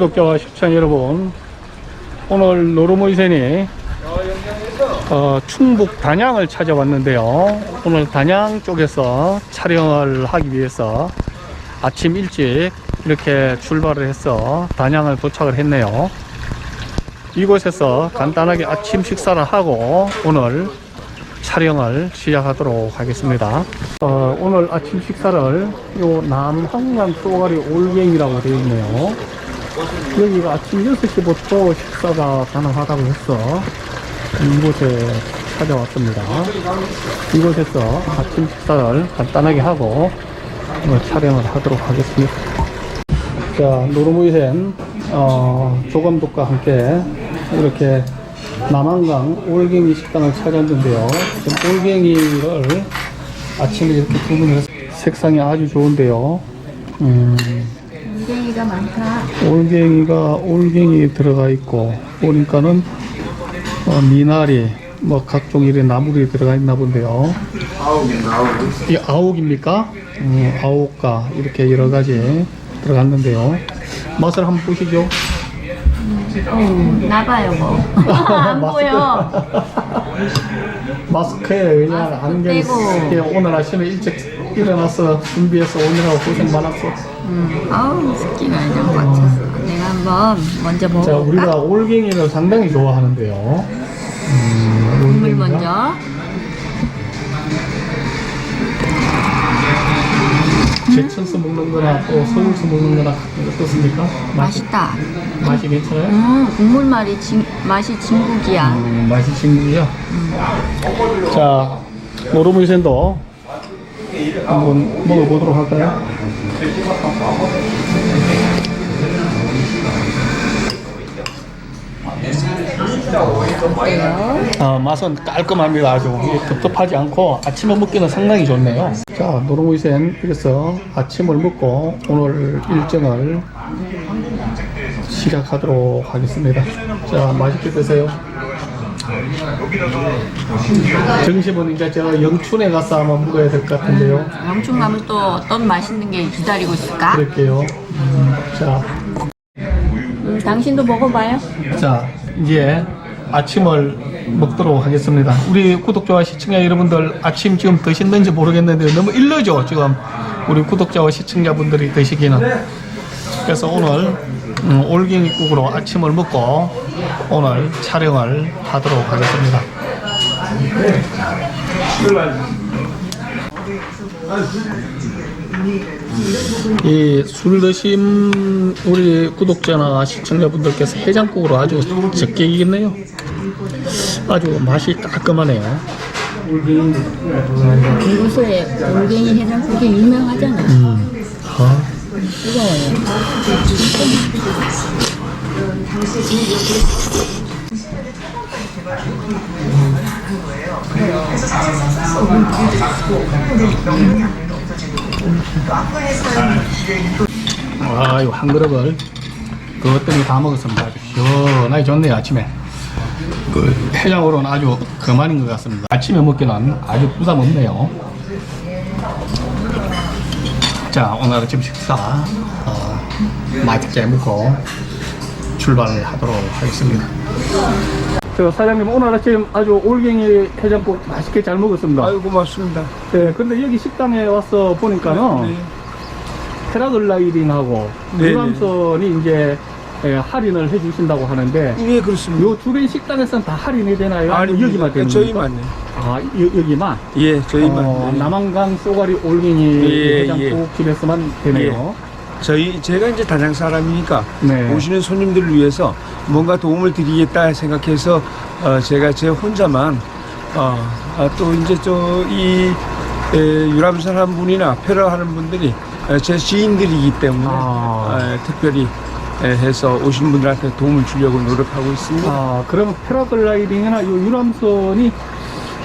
구독자와 시청자 여러분, 오늘 노르모이센이 어, 충북 단양을 찾아왔는데요. 오늘 단양 쪽에서 촬영을 하기 위해서 아침 일찍 이렇게 출발을 해서 단양을 도착을 했네요. 이곳에서 간단하게 아침 식사를 하고 오늘 촬영을 시작하도록 하겠습니다. 어, 오늘 아침 식사를 요 남한강 쏘가리 올갱이라고 되어 있네요. 여기가 아침 6시부터 식사가 가능하다고 해서 이곳에 찾아왔습니다. 이곳에서 아침 식사를 간단하게 하고 오늘 촬영을 하도록 하겠습니다. 자, 노르모이센 어, 조감독과 함께 이렇게 남한강 올갱이 식당을 찾았는데요. 지금 올갱이를 아침에 이렇게 주문해서 색상이 아주 좋은데요. 음, 올갱이가 많다. 올갱이가 올갱이 들어가 있고 보니까는 어, 미나리 뭐 각종 이런 나물이 들어가 있나 본데요. 이 아욱입니까? 음, 아욱가 이렇게 여러 가지 들어갔는데요. 맛을 한번 보시죠. 음, 나봐요 뭐. 안 보여. 마스크에 왜냐면 안경. 쓰게 오늘 아침에 일찍 일어나서 준비해서 오느라고 고생 많았어. 음, 아우 새끼가 그냥 꽉찼어. 내가 한번 먼저 자, 먹어볼까? 우리가 올갱이를 상당히 좋아하는데요. 국물 먼저. 제천서 먹는 거나 또 서울서 먹는 거나 어떻습니까? 맛이, 맛있다. 맛이 괜찮아요? 음, 국물 맛이 진, 맛이 진국이야. 음, 맛이 친구요. 자, 노르무이센도 한번 먹어보도록 할까요? 아, 맛은 깔끔합니다. 아주 텁텁하지 않고 아침에 먹기는 상당히 좋네요. 자, 노르무이센 이래서 아침을 먹고 오늘 일정을 시작하도록 하겠습니다. 자, 맛있게 드세요. 이제 저 영춘에 가서 한번 먹어야 될 것 같은데요. 영충나물 또 어떤 맛있는 게 기다리고 있을까? 그럴게요. 음, 자, 음, 당신도 먹어봐요. 자, 이제 아침을 먹도록 하겠습니다. 우리 구독자와 시청자 여러분들 아침 지금 드셨는지 모르겠는데 너무 일러죠, 지금. 우리 구독자와 시청자분들이 드시기는. 그래서 오늘 음, 올갱이국으로 아침을 먹고 오늘 촬영을 하도록 하겠습니다. 이 술 드신 우리 구독자나 시청자분들께서 해장국으로 아주 적게 이겠네요. 아주 맛이 깔끔하네요. 이곳에 올갱이 해장국이 유명하잖아. 음. 아, 뜨거워요. 아, 이거 한 그릇을 그것 때문에 다 먹었습니다. 아주 시원하게 좋네요, 아침에. 그 해장으로는 아주 그만인 것 같습니다. 아침에 먹기는 아주 부담 없네요. 자, 오늘 아침 식사 어, 맛있게 먹고 출발을 하도록 하겠습니다. 저 사장님 오늘 아침 아주 올갱이 해장국 맛있게 잘 먹었습니다. 아유 고맙습니다. 네, 근데 여기 식당에 와서 보니까는 네. 패라글라이딩하고 네, 유람선이 이제 예, 할인을 해주신다고 하는데 예 그렇습니다. 요 주변 식당에서는 다 할인이 되나요? 아닙니다. 여기만 되는? 저희만요. 아 여, 여기만? 예 저희만. 어, 예. 남한강 쏘가리 올갱이 예, 해장국 집에서만 되네요. 저희 제가 이제 단양 사람이니까 네. 오시는 손님들을 위해서 뭔가 도움을 드리겠다 생각해서 어, 제가 제 혼자만 어, 아, 또 이제 저이 유람선 한 분이나 패러 하는 분들이 어, 제 지인들이기 때문에 아. 어, 특별히 에, 해서 오신 분들한테 도움을 주려고 노력하고 있습니다. 아, 그러면 패러글라이딩이나 요 유람선이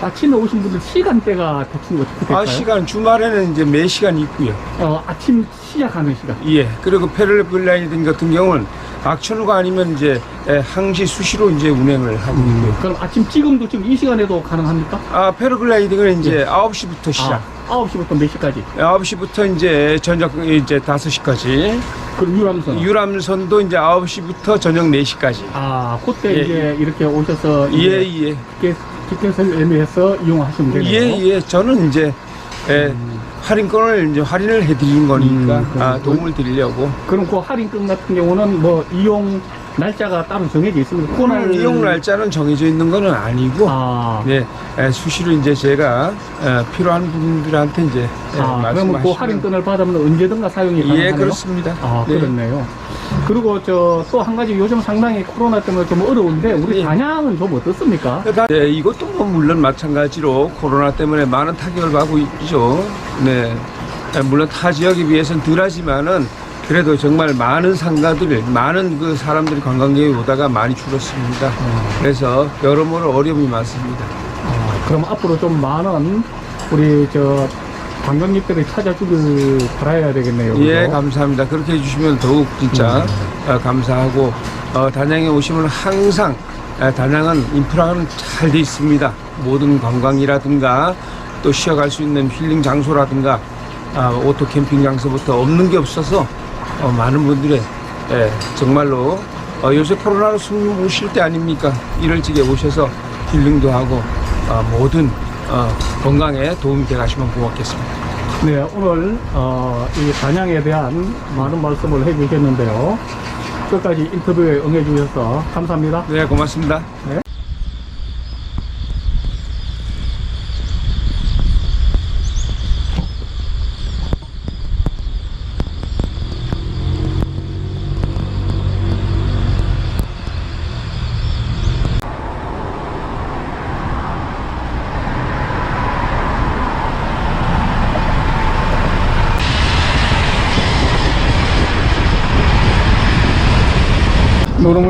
아침에 오신 분들 시간대가 대충 어떻게 될까요? 아, 시간 주말에는 이제 매 시간 있고요. 어, 아침 시작하는 시간. 예. 그리고 패럴글라이딩 같은 경우는 악천후가 아니면 이제 에, 항시 수시로 이제 운행을 하고 있고요. 그럼 아침 지금도 지금 이 시간에도 가능합니까? 아 패러글라이딩은 이제 9시부터 시작. 아, 9시부터 몇 시까지? 9시부터 이제 저녁 이제 5시까지. 그럼 유람선. 유람선도 이제 9시부터 저녁 4시까지. 아, 그때 예, 이제 이렇게 오셔서 예, 예. 티켓, 티켓을 예매해서 이용하시면 되네요. 예, 예. 저는 이제 에, 할인권을 이제 할인을 해드린 거니까 음, 아, 그럼 도움을 드리려고. 그럼 그 할인금 같은 경우는 뭐 이용 날짜가 따로 정해져 있습니다. 그날 이용 날짜는 정해져 있는 거는 아니고 아, 네, 에, 수시로 이제 제가 에, 필요한 분들한테 이제 에, 아 그러면 그 말씀하시면- 할인권을 받으면 언제든가 사용이 가능하네요. 예, 그렇습니다. 아, 네. 그렇네요. 그리고 저 또 한 가지 요즘 상당히 코로나 때문에 좀 어려운데 우리 예. 단양은 좀 어떻습니까? 네, 이것도 뭐 물론 마찬가지로 코로나 때문에 많은 타격을 받고 있죠. 네, 에, 물론 타 지역에 비해서는 덜하지만은 그래도 정말 많은 상가들, 많은 그 사람들이 관광객이 오다가 많이 줄었습니다. 그래서 여러모로 어려움이 많습니다. 아, 그럼 앞으로 좀 많은 우리 저 관광객들이 찾아주길 바라야 되겠네요. 예, 그죠? 감사합니다. 그렇게 해주시면 더욱 진짜 어, 감사하고 어, 단양에 오시면 항상 에, 단양은 인프라는 잘 돼 있습니다. 모든 관광이라든가 또 쉬어갈 수 있는 힐링 장소라든가 아, 오토 캠핑 장소부터 없는 게 없어서 어, 많은 분들의 에, 정말로 어, 요새 코로나로 숨 못 쉴 때 아닙니까? 이럴 적에 오셔서 힐링도 하고 어, 모든 어, 건강에 도움이 돼 가시면 고맙겠습니다. 네, 오늘 어, 이 단양에 대한 많은 말씀을 해주셨는데요. 끝까지 인터뷰에 응해주셔서 감사합니다. 네, 고맙습니다.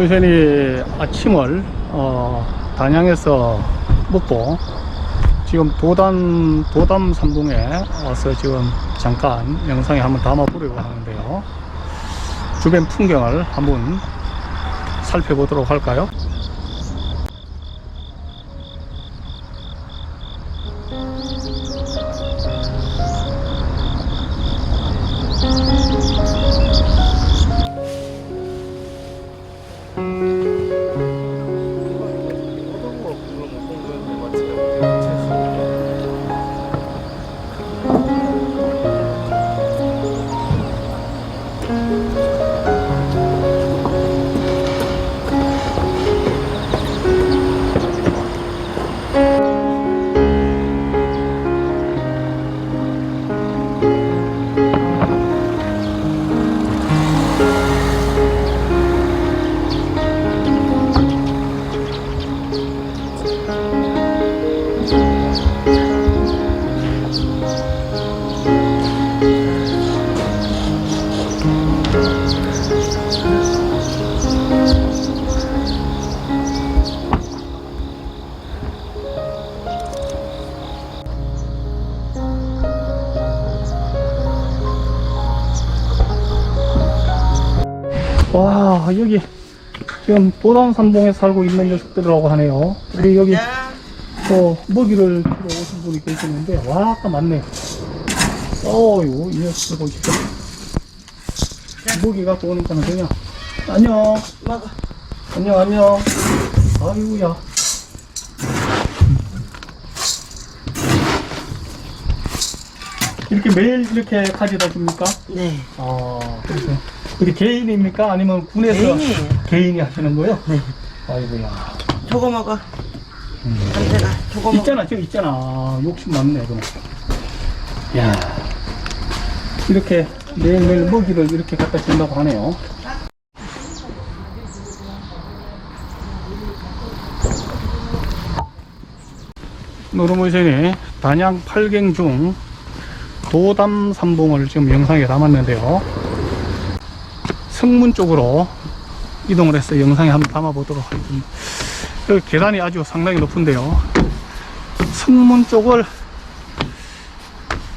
노르문션이 아침을 어, 단양에서 먹고 지금 도담 도담 삼동에 와서 지금 잠깐 영상에 한번 담아 보려고 하는데요. 주변 풍경을 한번 살펴보도록 할까요? 와 여기 지금 삼동에 살고 있는 녀석들이라고 하네요. 우리 여기 또 먹이를 주러 오신 분이 계시는데 와 아까 많네. 어유 이 녀석들 보시죠. 먹이 갖고 오니까 그냥 안녕. 안녕 안녕. 아이고야. 이렇게 매일 이렇게 가져다 줍니까? 네. 아, 그래서 우리 개인입니까? 아니면 군에서 개인이에요. 개인이 하시는 거요? 네. 아이고야. 저거 먹어. 남자가 저거 먹어. 있잖아, 저 있잖아. 욕심 많네, 그럼. 야 이렇게 매일매일 먹이를 이렇게 갖다 준다고 하네요. 노르모션이 단양 8갱 중 도담 삼봉을 지금 영상에 담았는데요. 성문 쪽으로 이동을 해서 영상에 한번 담아보도록 하겠습니다. 여기 계단이 아주 상당히 높은데요. 성문 쪽을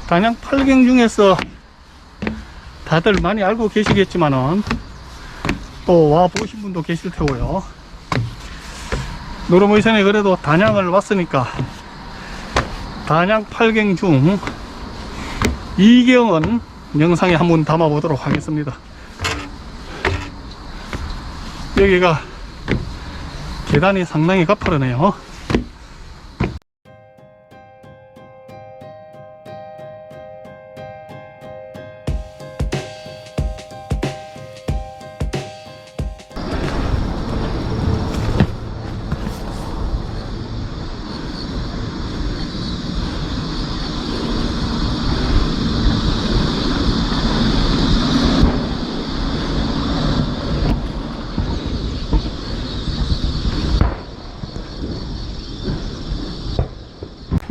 단양 8갱 중에서 다들 많이 알고 계시겠지만은 또 와 보신 분도 계실 테고요. 노름의선에 그래도 단양을 왔으니까 단양 8경 중 이경은 영상에 한번 담아 보도록 하겠습니다. 여기가 계단이 상당히 가파르네요.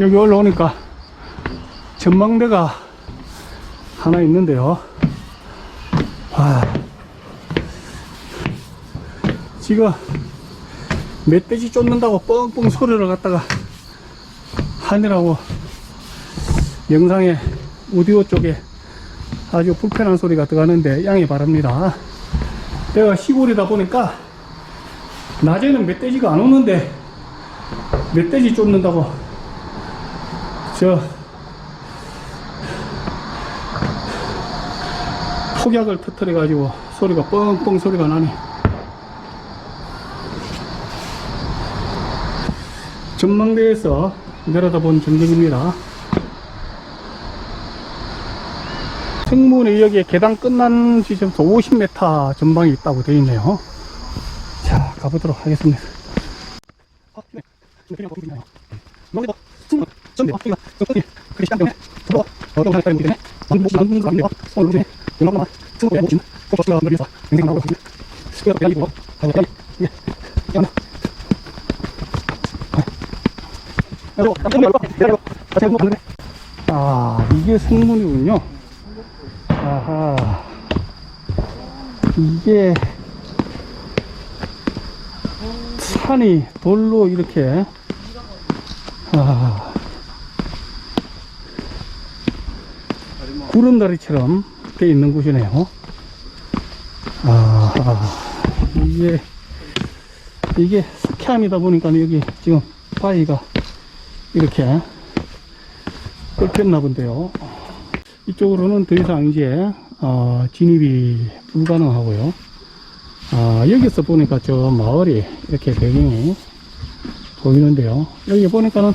여기 올라오니까 전망대가 하나 있는데요. 아, 지금 멧돼지 쫓는다고 뻥뻥 소리를 갖다가 하느라고 영상에 오디오 쪽에 아주 불편한 소리가 들어가는데 양해 바랍니다. 내가 시골이다 보니까 낮에는 멧돼지가 안 오는데 멧돼지 쫓는다고 저 폭약을 터뜨려 가지고 소리가 뻥뻥 소리가 나네 전망대에서 내려다본 전경입니다 승문이 여기에 계단 끝난 지점부터 50m 전방이 있다고 되어 있네요 자 가보도록 하겠습니다 아, 네. 예. 보는데 아 이게 승문이군요. 아하. 이게 산이 돌로 이렇게. 아, 구름다리처럼 돼 있는 곳이네요. 아, 이게, 이게 스키암이다 보니까 여기 지금 바위가 이렇게 끊겼나 본데요. 이쪽으로는 더 이상 이제, 어, 진입이 불가능하고요. 아, 여기서 보니까 저 마을이 이렇게 배경이 보이는데요. 여기 보니까는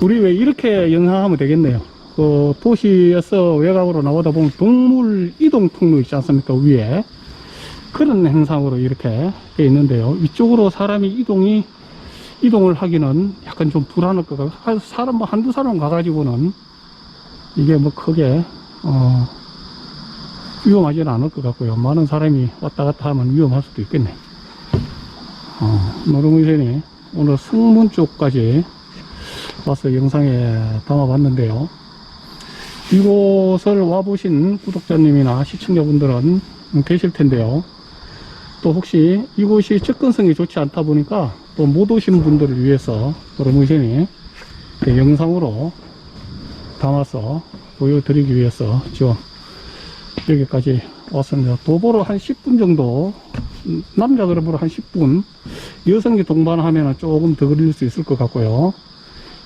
우리 왜 이렇게 영상하면 되겠네요. 그 도시에서 외곽으로 나오다 보면 동물 이동 통로 있지 않습니까? 위에. 그런 행상으로 이렇게 돼 있는데요. 이쪽으로 사람이 이동이, 이동을 하기는 약간 좀 불안할 것 같아요. 한 사람, 뭐 한두 사람 가가지고는 이게 뭐 크게, 어, 위험하지는 않을 것 같고요. 많은 사람이 왔다 갔다 하면 위험할 수도 있겠네. 어, 노름의선이 오늘 승문 쪽까지 와서 영상에 담아봤는데요. 이곳을 와보신 구독자님이나 시청자분들은 계실 텐데요. 또 혹시 이곳이 접근성이 좋지 않다 보니까 또 못 오신 분들을 위해서 노름의선이 영상으로 담아서 보여드리기 위해서 지금 여기까지 왔습니다. 도보로 한 10분 정도, 음, 남자 그룹으로 한 10분, 여성이 동반하면 조금 더 걸릴 수 있을 것 같고요.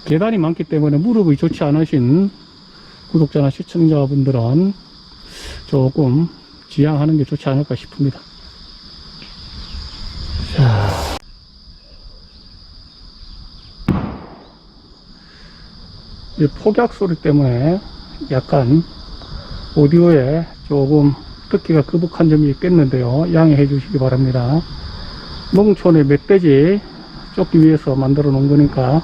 계단이 많기 때문에 무릎이 좋지 않으신 구독자나 시청자분들은 조금 지양하는 게 좋지 않을까 싶습니다. 자. 이 폭약 소리 때문에 약간 오디오에 조금 듣기가 거북한 점이 있겠는데요. 양해해 주시기 바랍니다. 농촌의 멧돼지 쫓기 위해서 만들어 놓은 거니까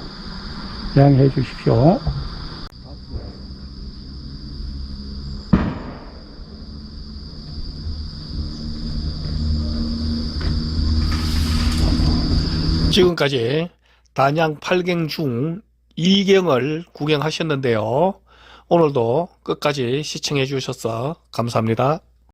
양해해 주십시오. 지금까지 단양 8경 중 2경을 구경하셨는데요. 오늘도 끝까지 시청해 주셔서 감사합니다.